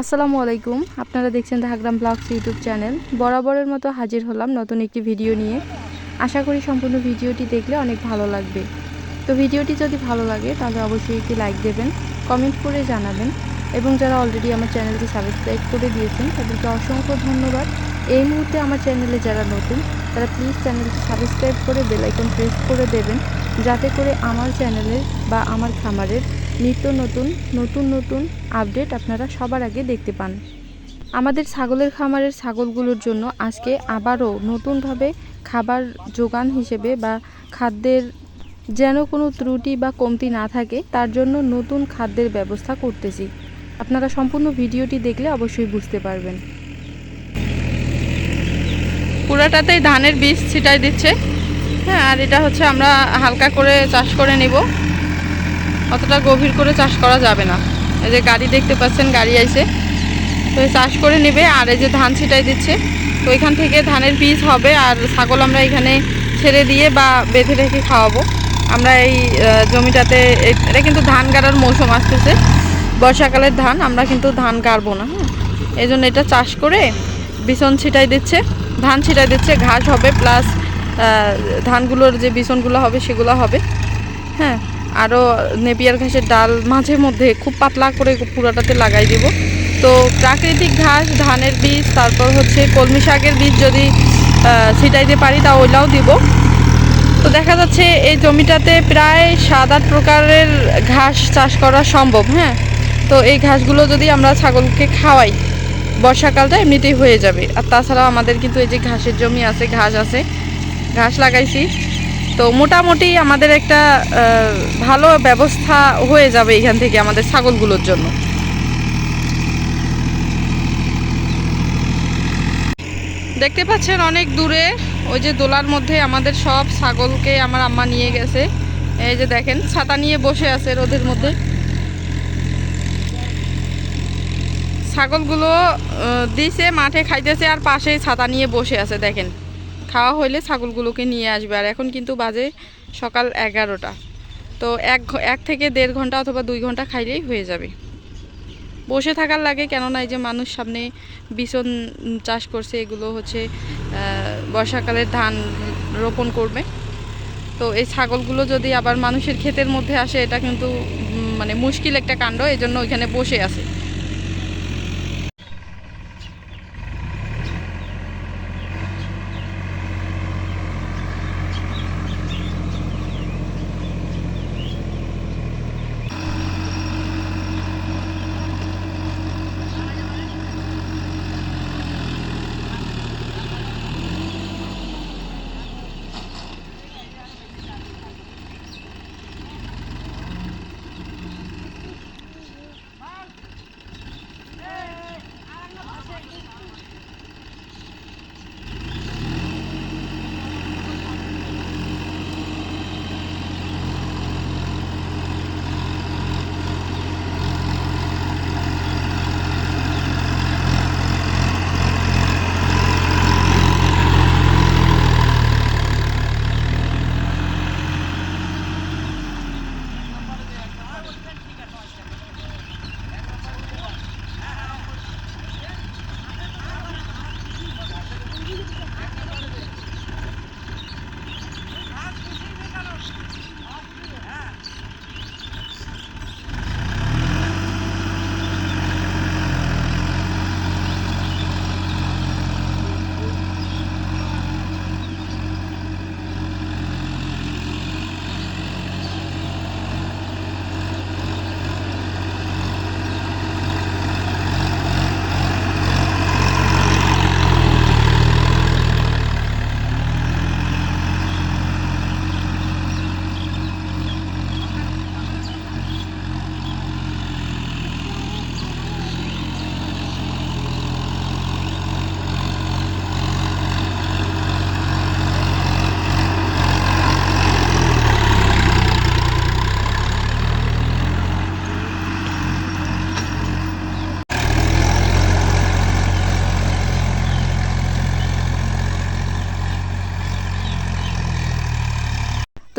আসসালামু আলাইকুম। আপনারা দেখছেন ধাগ্রাম ব্লগস ইউটিউব চ্যানেল। বরাবরের মতো হাজির হলাম নতুন একটি ভিডিও নিয়ে। আশা করি সম্পূর্ণ ভিডিওটি দেখলে অনেক ভালো লাগবে। তো ভিডিওটি যদি ভালো লাগে, তাহলে অবশ্যই একটি লাইক দেবেন, কমেন্ট করে জানাবেন এবং যারা অলরেডি আমার চ্যানেলটি সাবস্ক্রাইব করে দিয়েছেন, তাদেরকে অসংখ্য ধন্যবাদ। এই মুহূর্তে আমার চ্যানেলে যারা নতুন, তারা প্লিজ চ্যানেলটি সাবস্ক্রাইব করে বেল আইকন প্রেস করে দেবেন, যাতে করে আমার চ্যানেলের বা আমার খামারের নিত্য নতুন নতুন নতুন আপডেট আপনারা সবার আগে দেখতে পান। আমাদের ছাগলের খামারের ছাগলগুলোর জন্য আজকে আবারও নতুনভাবে খাবার যোগান হিসেবে বা খাদ্যের যেন কোনো ত্রুটি বা কমতি না থাকে, তার জন্য নতুন খাদ্যের ব্যবস্থা করতেছি। আপনারা সম্পূর্ণ ভিডিওটি দেখলে অবশ্যই বুঝতে পারবেন। পুরাটাতেই ধানের বীজ ছিটাই দিচ্ছে। হ্যাঁ আর এটা হচ্ছে আমরা হালকা করে চাষ করে নিব। অতটা গভীর করে চাষ করা যাবে না। এই যে গাড়ি দেখতে পাচ্ছেন, গাড়ি আইছে। তো চাষ করে নেবে, আর এই যে ধান ছিটাই দিচ্ছে। তো এখান থেকে ধানের বীজ হবে, আর ছাগল আমরা এখানে ছেড়ে দিয়ে বা বেঁধে রেখে খাওয়াবো। আমরা এই জমিটাতে এটা কিন্তু ধান গাড়ার মৌসুম আসতেছে। বর্ষাকালের ধান, আমরা কিন্তু ধান গাড়বো না হ্যাঁ এই জন্য এটা চাষ করে বিছন ছিটাই দিচ্ছে, ধান ছিটাই দিচ্ছে, ঘাস হবে, প্লাস ধানগুলোর যে বিছনগুলো হবে, সেগুলো হবে হ্যাঁ? আরও নেপিয়ার ঘাসের ডাল মাঝে মধ্যে খুব পাতলা করে পুরাটাতে লাগাই দেব। তো প্রাকৃতিক ঘাস, ধানের বীজ, তারপর হচ্ছে কলমি শাকের বীজ যদি ছিটাইতে পারি তা ওইটাও দিব। তো দেখা যাচ্ছে এই জমিটাতে প্রায় সাত আট প্রকারের ঘাস চাষ করা সম্ভব হ্যাঁ? তো এই ঘাসগুলো যদি আমরা ছাগলকে খাওয়াই, বর্ষাকালটা এমনিতেই হয়ে যাবে। আর তাছাড়াও আমাদের কিন্তু এই যে ঘাসের জমি আছে, ঘাস আছে, ঘাস লাগাইছি। তো মোটামুটি আমাদের একটা ভালো ব্যবস্থা হয়ে যাবে এখান থেকে আমাদের ছাগলগুলোর জন্য। দেখতে পাচ্ছেন অনেক দূরে, ওই যে দোলার মধ্যে আমাদের সব ছাগলকে আমার আম্মা নিয়ে গেছে। এই যে দেখেন, ছাতা নিয়ে বসে আছে রোদের মধ্যে। ছাগলগুলো দিছে, মাঠে খাইতেছে আর পাশেই ছাতা নিয়ে বসে আছে, দেখেন। খাওয়া হইলে ছাগলগুলোকে নিয়ে আসবে। আর এখন কিন্তু বাজে সকাল এগারোটা। তো এক এক থেকে দেড় ঘণ্টা অথবা দুই ঘণ্টা খাইলেই হয়ে যাবে। বসে থাকার লাগে কেননা এই যে মানুষ সামনে বিছন চাষ করছে, এগুলো হচ্ছে বর্ষাকালের ধান রোপণ করবে। তো এই ছাগলগুলো যদি আবার মানুষের ক্ষেতের মধ্যে আসে, এটা কিন্তু মানে মুশকিল একটা কাণ্ড। এই জন্য ওইখানে বসে আছে।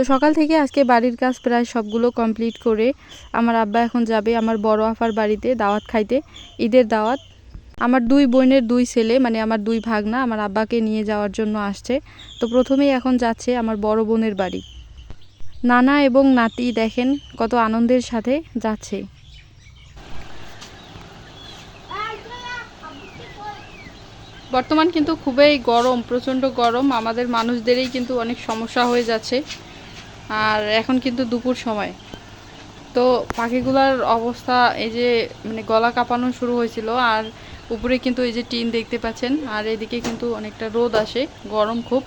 তো সকাল থেকে আজকে বাড়ির কাজ প্রায় সবগুলো কমপ্লিট করে আমার আব্বা এখন যাবে আমার বড় আফার বাড়িতে দাওয়াত খাইতে, ঈদের দাওয়াত। আমার দুই বোনের দুই ছেলে মানে আমার দুই ভাগনা, আমার আব্বাকে নিয়ে যাওয়ার জন্য আসছে। তো প্রথমেই এখন যাচ্ছে আমার বড় বোনের বাড়ি। নানা এবং নাতি দেখেন কত আনন্দের সাথে যাচ্ছে। বর্তমান কিন্তু খুবই গরম, প্রচণ্ড গরম। আমাদের মানুষদেরই কিন্তু অনেক সমস্যা হয়ে যাচ্ছে। আর এখন কিন্তু দুপুর সময়। তো পাখিগুলোর অবস্থা এই যে মানে গলা কাঁপানো শুরু হয়েছিল আর উপরে কিন্তু এই যে টিন দেখতে পাচ্ছেন আর এদিকে কিন্তু অনেকটা রোদ আসে, গরম খুব।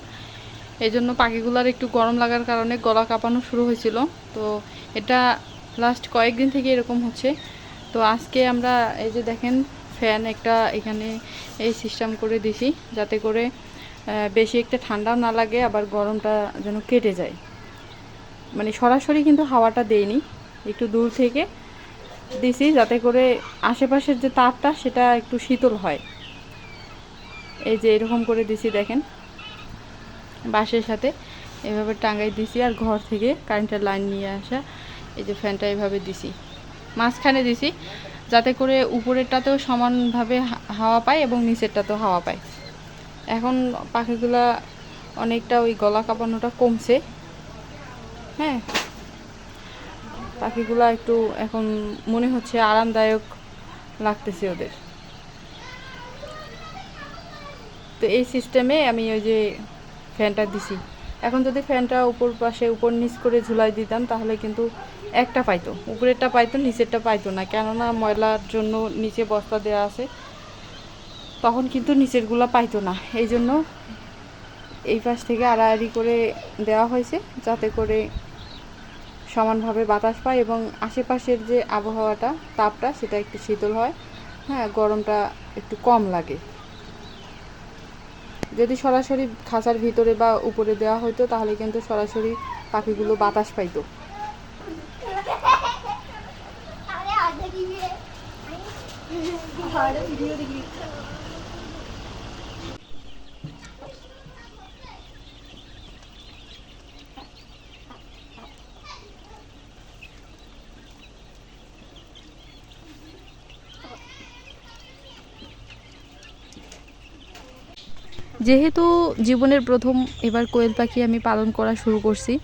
এই জন্য পাখিগুলোর একটু গরম লাগার কারণে গলা কাঁপানো শুরু হয়েছিল। তো এটা লাস্ট কয়েকদিন থেকে এরকম হচ্ছে। তো আজকে আমরা এই যে দেখেন ফ্যান একটা এখানে এই সিস্টেম করে দিছি, যাতে করে বেশি একটা ঠান্ডাও না লাগে, আবার গরমটা যেন কেটে যায়। মানে সরাসরি কিন্তু হাওয়াটা দেয়নি একটু দূর থেকে দিছি যাতে করে আশেপাশের যে তারটা সেটা একটু শীতল হয়। এই যে এরকম করে দিছি দেখেন, বাঁশের সাথে। এভাবে টাঙ্গাই দিছি আর ঘর থেকে কারেন্টের লাইন নিয়ে আসা, এই যে ফ্যানটা এভাবে দিছি। মাঝখানে দিছি যাতে করে উপরেরটাতেও সমানভাবে হাওয়া পায় এবং নিচেরটাতেও হাওয়া পায়। এখন পাখিগুলা অনেকটা ওই গলা কাঁপানোটা কমছে। হ্যাঁ। পাখিগুলো একটু এখন মনে হচ্ছে আরামদায়ক লাগতেছে ওদের। তো এই সিস্টেমে আমি ওই যে ফ্যানটা দিছি। এখন যদি ফ্যানটা উপর পাশে উপর নিচ করে ঝুলাই দিতাম, তাহলে কিন্তু একটা পাইতো। উপরেরটা পাইতো, নিচেরটা পাইতো না। কেননা ময়লার জন্য নিচে বস্তা দেওয়া আছে, তখন কিন্তু নিচেরগুলো পাইতো না। এই জন্য এই পাশ থেকে আড়াআড়ি করে দেওয়া হয়েছে, যাতে করে সমানভাবে বাতাস পায় এবং আশেপাশের যে আবহাওয়াটা তাপটা সেটা একটু শীতল হয়। হ্যাঁ গরমটা একটু কম লাগে। যদি সরাসরি খাঁচার ভিতরে বা উপরে দেওয়া হতো তাহলে কিন্তু সরাসরি পাখিগুলো বাতাস পাইতো। ভিডিও যেহেতু জীবনের প্রথম এবার কোয়েল পাখি আমি পালন করা শুরু করছি,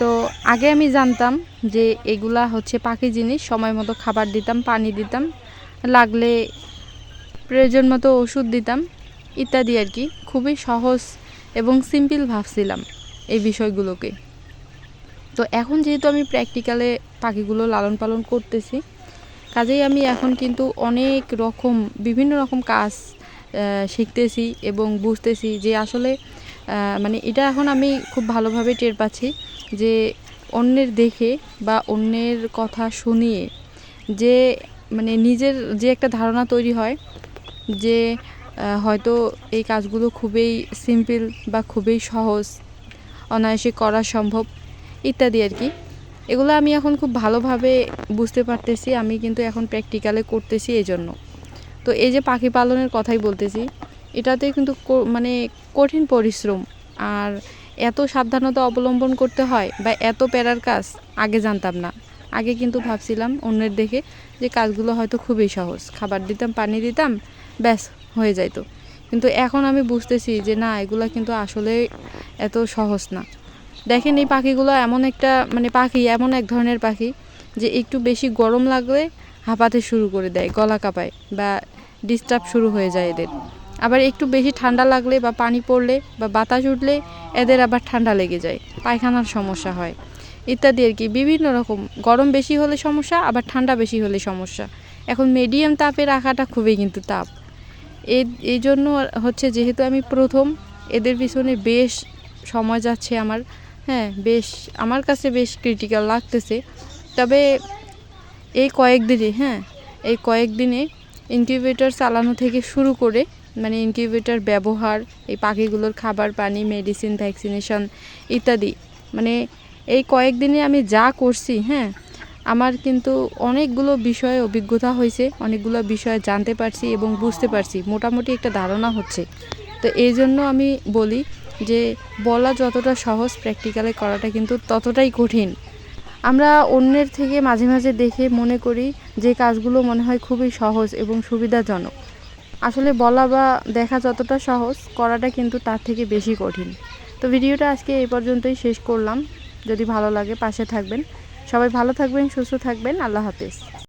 তো আগে আমি জানতাম যে এগুলা হচ্ছে পাখি জিনিস, সময় মতো খাবার দিতাম, পানি দিতাম, লাগলে প্রয়োজন মতো ওষুধ দিতাম, ইত্যাদি আর কি। খুবই সহজ এবং সিম্পল ভাবছিলাম এই বিষয়গুলোকে। তো এখন যেহেতু আমি প্র্যাকটিক্যালে পাখিগুলো লালন পালন করতেছি, কাজেই আমি এখন কিন্তু অনেক রকম, বিভিন্ন রকম কাজ শিখতেছি এবং বুঝতেছি যে আসলে মানে এটা এখন আমি খুব ভালোভাবে টের পাচ্ছি যে অন্যের দেখে বা অন্যের কথা শুনিয়ে যে মানে নিজের যে একটা ধারণা তৈরি হয় যে হয়তো এই কাজগুলো খুবই সিম্পল বা খুবই সহজ, অনায়াসে করা সম্ভব ইত্যাদি আর কি। এগুলো আমি এখন খুব ভালোভাবে বুঝতে পারতেছি, আমি কিন্তু এখন প্র্যাকটিক্যালে করতেছি এই জন্য তো এই যে পাখি পালনের কথাই বলতেছি, এটাতে কিন্তু মানে কঠিন পরিশ্রম। আর এত সাবধানতা অবলম্বন করতে হয় বা এত প্যারার কাজ আগে জানতাম না। আগে কিন্তু ভাবছিলাম অন্যের দেখে যে কাজগুলো হয়তো খুবই সহজ। খাবার দিতাম, পানি দিতাম, ব্যাস, হয়ে যাইতো। কিন্তু এখন আমি বুঝতেছি যে না, এগুলো কিন্তু আসলে এত সহজ না। দেখেন এই পাখিগুলো এমন একটা মানে পাখি, এমন এক ধরনের পাখি যে একটু বেশি গরম লাগলে হাঁপাতে শুরু করে দেয়, গলা কাঁপায় বা ডিস্টার্ব শুরু হয়ে যায় এদের। আবার একটু বেশি ঠান্ডা লাগলে বা পানি পড়লে বা বাতাস উঠলে এদের আবার ঠান্ডা লেগে যায়, পায়খানার সমস্যা হয়। ইত্যাদি আর কি, বিভিন্ন রকম, গরম বেশি হলে সমস্যা, আবার ঠান্ডা বেশি হলে সমস্যা। এখন মিডিয়াম তাপে রাখাটা খুবই কিন্তু তাপ। এই এই জন্য হচ্ছে যেহেতু আমি প্রথম, এদের পিছনে বেশ সময় যাচ্ছে আমার হ্যাঁ বেশ, আমার কাছে বেশ ক্রিটিক্যাল লাগতেছে। তবে এই কয়েকদিনে হ্যাঁ এই কয়েকদিনে ইনকিউবেটর চালানো থেকে শুরু করে মানে ইনকিউবেটর ব্যবহার, এই পাখিগুলোর খাবার, পানি মেডিসিন ভ্যাকসিনেশন ইত্যাদি মানে এই কয়েকদিনে আমি যা করছি হ্যাঁ আমার কিন্তু অনেকগুলো বিষয়ে অভিজ্ঞতা হয়েছে, অনেকগুলো বিষয় জানতে পারছি এবং বুঝতে পারছি, মোটামুটি একটা ধারণা হচ্ছে। তো এই জন্য আমি বলি যে বলা যতটা সহজ প্র্যাকটিক্যালে করাটা কিন্তু ততটাই কঠিন। আমরা অন্যের থেকে মাঝে মাঝে দেখে মনে করি যে কাজগুলো মনে হয় খুবই সহজ এবং সুবিধাজনক। আসলে বলা বা দেখা যতটা সহজ, করাটা কিন্তু তার থেকে বেশি কঠিন। তো ভিডিওটা আজকে এই পর্যন্তই শেষ করলাম। যদি ভালো লাগে পাশে থাকবেন। সবাই ভালো থাকবেন, সুস্থ থাকবেন। আল্লাহ হাফেজ।